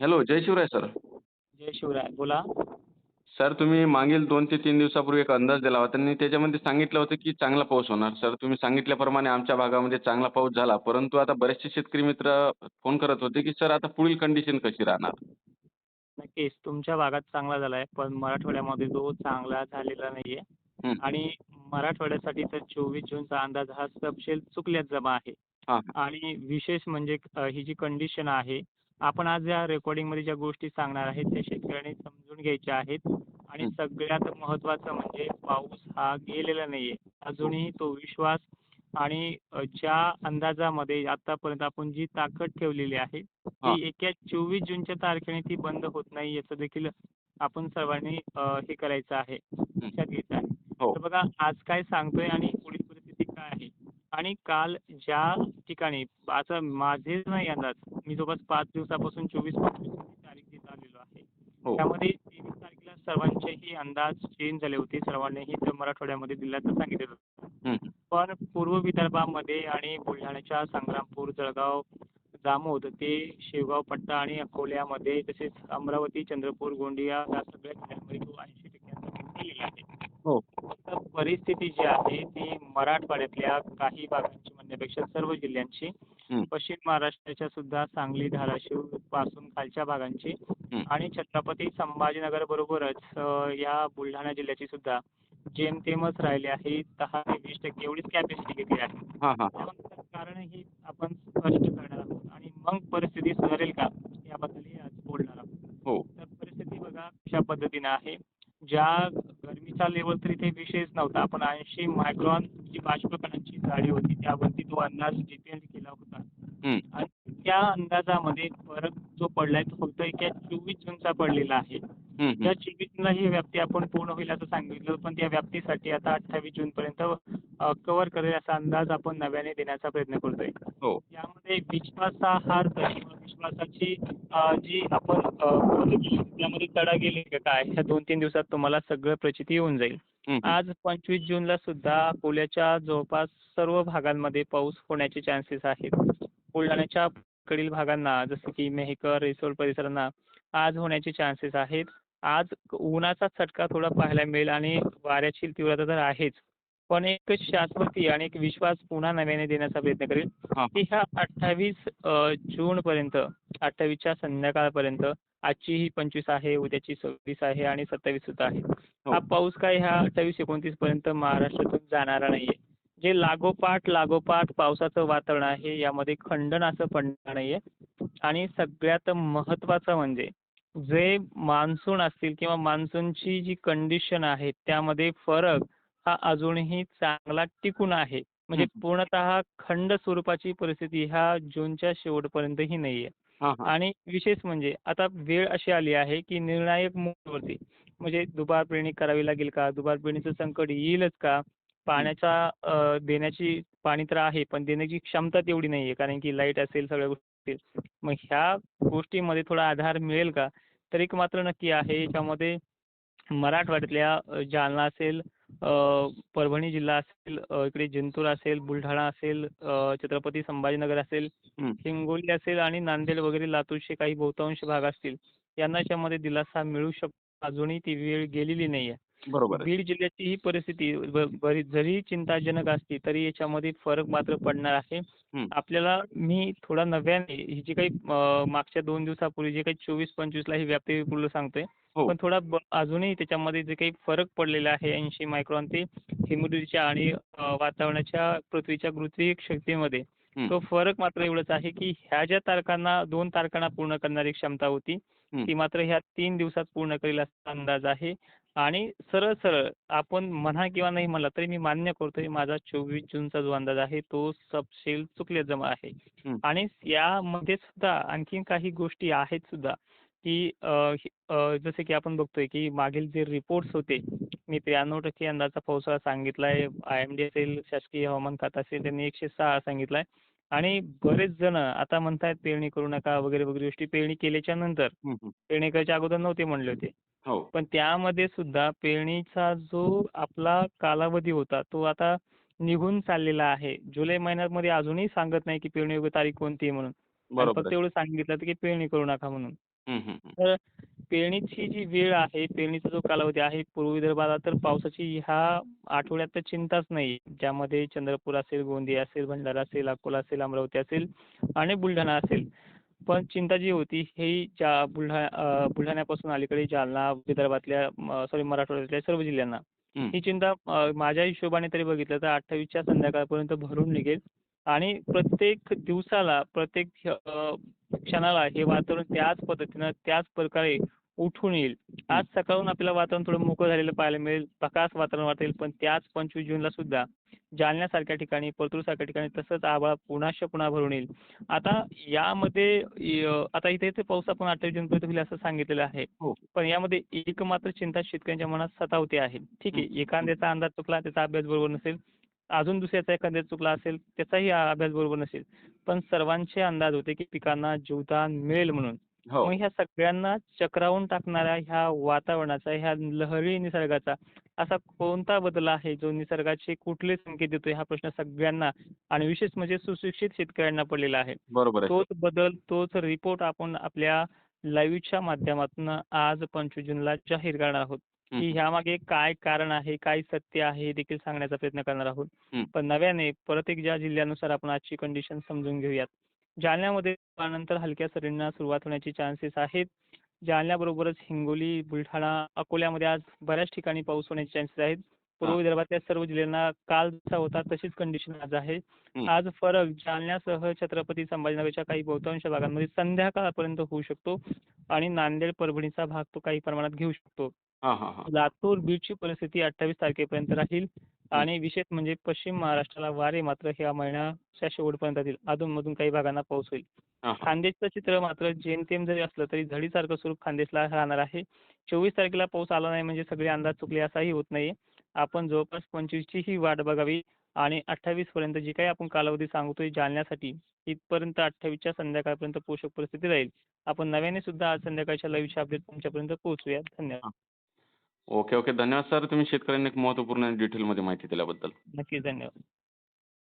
Hello जय Shivray sir. जय शिवराय बोला. सर तुम्ही मागील दोन ते तीन दिवसापूर्वी एक अंदाज दिला होता. आणि त्याच्यामध्ये सांगितलं होतं की चांगला पाऊस होणार. सर तुम्ही सांगितल्याप्रमाणे आमच्या भागामध्ये चांगला पाऊस झाला. परंतु आता बरेचसे शेतकरी मित्र फोन करत होते की सर आता पुढील कंडिशन कशी राहणार? नक्कीच तुमच्या भागात चांगला झाला आहे पण मराठवाड्यामध्ये तो चांगला झालेला नाही आहे हं. आणि मराठवाड्यासाठी तर चोवीस जूनचा अंदाज हा तपशील चुकल्यात जमा आहे. हां. आणि विशेष म्हणजे अ, ही जी कंडिशन आहे आपण आज या रेकॉर्डिंगमध्ये ज्या गोष्टी सांगणार आहेत त्या शेतकऱ्यांनी समजून घ्यायच्या आहेत. आणि. सगळ्यात महत्त्वाचं म्हणजे पाऊस हा गेलेला नाही आहे अजूनही तो विश्वास आणि ज्या अंदाजामध्ये आतापर्यंत आपण जी ताकद ठेवलेली आहे. ती येत्या चोवीस जूनच्या तारखेने ती बंद होत नाही याचं देखील आपण सर्वांनी हे करायचं आहे. लक्षात घ्यायचं आहे. हो. तर बघा आज काय सांगतोय आणि पुढील परिस्थिती काय आहे? आणि काल ज्या ठिकाणी आता माझे नाही अंदाज मी जवळपास पाच दिवसापासून चोवीस तारीख देत आलेलो आहे. हो. त्यामध्ये तेवीस तारखेला सर्वांचेही अंदाज चेंज झाले होते. सर्वांनीही ते मराठवाड्यामध्ये दिल्याचं सांगितलं होतं. पण पूर्व विदर्भामध्ये आणि बुलढाण्याच्या संग्रामपूर जळगाव जामोद ते शेवगाव पट्टा आणि अकोल्यामध्ये तसेच अमरावती चंद्रपूर गोंदिया या सगळ्या जिल्ह्यांमध्ये तो ऐंशी टक्क्यांचा गेलेला आहे. हो. परिस्थिती जी आहे ती मराठवाड्यातल्या काही भागांची म्हणण्यापेक्षा सर्व जिल्ह्यांची. पश्चिम महाराष्ट्राच्या सुद्धा सांगली धाराशिवपासून खालच्या भागांची. आणि छत्रपती संभाजीनगर बरोबरच या बुलढाणा जिल्ह्याची सुद्धा जेमतेमच राहिली आहे. दहा ते वीस टक्के एवढीच कॅपॅसिटी घेतली आहे. कारण ही. आपण स्पष्ट करणार आहोत. आणि मग परिस्थिती सुधारेल का? याबद्दलही आज बोलणार आहोत. हो. तर परिस्थिती बघा कशा पद्धतीनं आहे. ज्या गरमीचा लेवल तरी ते विशेष नव्हता. आपण ऐंशी मायक्रॉन जी बाष्पकणांची जाडी होती त्यावरती तो अंदाज डिपेंड केला होता. हं, आणि त्या अंदाजामध्ये फरक जो पडलाय तो फक्त एका चोवीस जूनचा पडलेला आहे. त्या जूनला ही व्याप्ती आपण पूर्ण होईल असं सांगितलं पण त्या व्याप्तीसाठी आता अठ्ठावीस जूनपर्यंत कव्हर करेल असा अंदाज आपण नव्याने देण्याचा प्रयत्न करतोय. हो. यामध्ये विश्वासार्हत किंवा विश्वासाची जी आपण त्यामध्ये तडा गेली का काय ह्या दोन तीन दिवसात तुम्हाला सगळं प्रचिती येऊन जाईल. आज पंचवीस जूनला सुद्धा अकोल्याच्या जवळपास सर्व भागांमध्ये पाऊस होण्याचे चान्सेस आहेत. बुलढाण्याच्या कडील भागांना जसं की मेहकर रिसोड परिसरांना आज होण्याचे चान्सेस आहेत. आज उन्हाचा चटका थोडा पाहायला मिळेल आणि वाऱ्याची तीव्रता तर आहेच. पण एक शाश्वती आणि एक विश्वास पुन्हा नव्याने देण्याचा प्रयत्न करेल की ह्या अठ्ठावीस जूनपर्यंत अठ्ठावीसच्या संध्याकाळपर्यंत आजची ही पंचवीस आहे उद्याची सव्वीस आहे आणि सत्तावीस सुद्धा आहे. हो. हा पाऊस काय ह्या अठ्ठावीस एकोणतीस पर्यंत महाराष्ट्रातून जाणारा नाहीये. जे लागोपाठ लागोपाठ पावसाचं वातावरण आहे यामध्ये खंडन असं पडणार नाहीये. आणि सगळ्यात महत्त्वाचं म्हणजे जे मान्सून असतील किंवा मान्सूनची जी कंडिशन आहे त्यामध्ये फरक हा अजूनही चांगला टिकून आहे. म्हणजे. पूर्णतः खंड स्वरूपाची परिस्थिती ह्या जूनच्या शेवटपर्यंतही नाहीये. आणि विशेष म्हणजे आता वेळ अशी आली आहे की निर्णायक मोडवरती म्हणजे दुबार पेरणी करावी लागेल का? दुबार पेरणीचं संकट येईलच का? पाण्याचा देण्याची पाणी तर आहे पण देण्याची क्षमता तेवढी नाही आहे कारण की लाइट असेल सगळ्या गोष्टी असतील. मग ह्या गोष्टीमध्ये थोडा आधार मिळेल का तर एक मात्र नक्की आहे याच्यामध्ये मराठवाड्यातल्या जालना असेल परभणी जिल्हा असेल इकडे जिंतूर असेल बुलढाणा असेल छत्रपती संभाजीनगर असेल. हिंगोली असेल आणि नांदेड वगैरे लातूरचे काही बहुतांश भाग असतील यांना याच्यामध्ये दिलासा मिळू शकतो अजूनही ती वेळ गेलेली नाही आहे बरोबर बीड जिल्ह्याची ही परिस्थिती जरी चिंताजनक असली तरी याच्यामध्ये फरक मात्र पडणार आहे. आपल्याला मी थोडा नव्याने ही जी काही मागच्या दोन दिवसापूर्वी जे काही चोवीस पंचवीसला ही व्याप्ती पूर्ण सांगतोय हो पण थोडा अजूनही त्याच्यामध्ये जे काही फरक पडलेला आहे ऐंशी मायक्रॉन ते ह्युमिडिटीच्या आणि वातावरणाच्या पृथ्वीच्या गुरुत्वीय शक्तीमध्ये. तो फरक मात्र एवढंच आहे की ह्या ज्या तारखांना दोन तारखांना पूर्ण करणारी क्षमता होती. ती मात्र ह्या तीन दिवसात पूर्ण करेल असा अंदाज आहे आणि सरळ सरळ आपण म्हणा किंवा नाही म्हणला तरी मी मान्य करतोय माझा चोवीस जूनचा जो अंदाज आहे तो सबशेल चुकले जमा आहे. आणि यामध्ये सुद्धा आणखीन काही गोष्टी आहेत सुद्धा की जसे की आपण बघतोय की मागील जे रिपोर्ट्स होते मी त्र्याण्णव टक्के अंदाजचा पावसाळा सांगितलाय आय एम डी असेल शासकीय हवामान खाता असेल त्यांनी एकशे सहा सांगितलाय आणि बरेच जण आता म्हणतायत पेरणी करू नका वगैरे वगैरे गोष्टी पेरणी केल्याच्यानंतर. पेरणी करायच्या अगोदर नव्हते म्हणले होते हो पण त्यामध्ये सुद्धा पेरणीचा जो आपला कालावधी होता तो आता निघून चाललेला आहे जुलै महिन्यामध्ये अजूनही सांगत नाही की पेरणी योग्य तारीख कोणती आहे म्हणून फक्त एवढं सांगितलं की पेरणी करू नका म्हणून. तर पेरणीची जी वेळ आहे, पेरणीचा जो कालावधी आहे, पूर्व विदर्भाला तर पावसाची ह्या आठवड्यात तर चिंताच नाही. ज्यामध्ये चंद्रपूर असेल, गोंदिया असेल, भंडारा असेल, अकोला असेल, अमरावती असेल आणि बुलढाणा असेल. पण चिंता जी होती ही ज्या बुलढा अ, बुलढाण्यापासून अलीकडे जालना, विदर्भातल्या सॉरी मराठवाड्यातल्या सर्व जिल्ह्यांना. हं. चिंता माझ्या हिशोबाने तरी बघितलं तर 28च्या संध्याकाळपर्यंत भरून निघेल आणि प्रत्येक दिवसाला, प्रत्येक क्षणाला हे वातावरण त्याच पद्धतीनं, त्याच प्रकारे उठून येईल. आज सकाळहून आपल्याला वातावरण थोडं मोकळं झालेलं पाहायला मिळेल. प्रकाश वातावरण वाटेल. पण त्याच 25 जूनला सुद्धा जालन्यासारख्या ठिकाणी, परतूरसारख्या ठिकाणी तसंच आभाळ पुन्हाच्या पुन्हा भरून येईल. आता यामध्ये आता इथे इथे पाऊस आपण 28 जूनपर्यंत होईल असं सांगितलेलं आहे. हो. पण यामध्ये एक मात्र चिंता शेतकऱ्यांच्या मनात सतावते आहे. ठीक आहे, एखाद्याचा अंदाज चुकला, त्याचा अभ्यास बरोबर नसेल. अजून दुसऱ्याचा एखाद्याचा चुकला असेल, त्याचाही अभ्यास बरोबर नसेल. पण सर्वांचे अंदाज होते की पिकांना जीवदान मिळेल म्हणून. हो. मग ह्या सगळ्यांना चक्रावून टाकणाऱ्या ह्या वातावरणाचा, ह्या लहरी निसर्गाचा असा कोणता बदल आहे जो निसर्गाचे कुठले संकेत देतोय हा प्रश्न सगळ्यांना आणि विशेष म्हणजे सुशिक्षित शेतकऱ्यांना पडलेला आहे. बरोबर. तोच बदल, तोच रिपोर्ट आपण आपल्या लाईव्हच्या माध्यमातून आज 25 जूनला जाहीर करणार आहोत. की. ह्यामागे काय कारण आहे, काय सत्य आहे हे देखील सांगण्याचा प्रयत्न करणार आहोत. पण नव्याने परत एक ज्या जिल्ह्यानुसार आपण आजची कंडिशन समजून घेऊयात. जालन्यामध्ये नंतर हलक्या सरींना सुरुवात होण्याचे चान्सेस आहेत. जालन्याबरोबरच हिंगोली, बुलढाणा, अकोल्यामध्ये आज बऱ्याच ठिकाणी पाऊस होण्याचे चान्सेस आहेत. पूर्व. विदर्भातल्या सर्व जिल्ह्यांना काल जसा होता तशीच कंडिशन आज आहे. आज फरक जालन्यासह छत्रपती संभाजीनगरच्या काही बहुतांश भागांमध्ये संध्याकाळपर्यंत होऊ शकतो आणि नांदेड, परभणीचा भाग तो काही प्रमाणात घेऊ शकतो. लातूर, बीडची परिस्थिती 28 तारखेपर्यंत राहील आणि विशेष म्हणजे पश्चिम महाराष्ट्राला वारे मात्र ह्या महिन्याच्या शेवटपर्यंत राहतील. अधूनमधून काही भागांना पाऊस होईल. हां, हां. खान्देशचं चित्र मात्र जेमतेम जरी असलं तरी झडीसारखं स्वरूप खान्देशला राहणार आहे. 24 तारखेला पाऊस आला नाही म्हणजे सगळे अंदाज चुकले असाही होत नाहीये. आपण जवळपास 25 चीही वाट बघावी आणि 28 पर्यंत जी काही आपण कालावधी सांगतोय जालन्यासाठी इथपर्यंत 28च्या संध्याकाळपर्यंत पोषक परिस्थिती राहील. आपण नव्याने सुद्धा आज संध्याकाळच्या लाईव्हचे अपडेट तुमच्यापर्यंत पोहोचूयात. धन्यवाद. Okay, okay. धन्यवाद सर. तुम्ही शेतकऱ्यांना एक महत्त्वपूर्ण डिटेलमध्ये माहिती दिल्याबद्दल. नक्की धन्यवाद.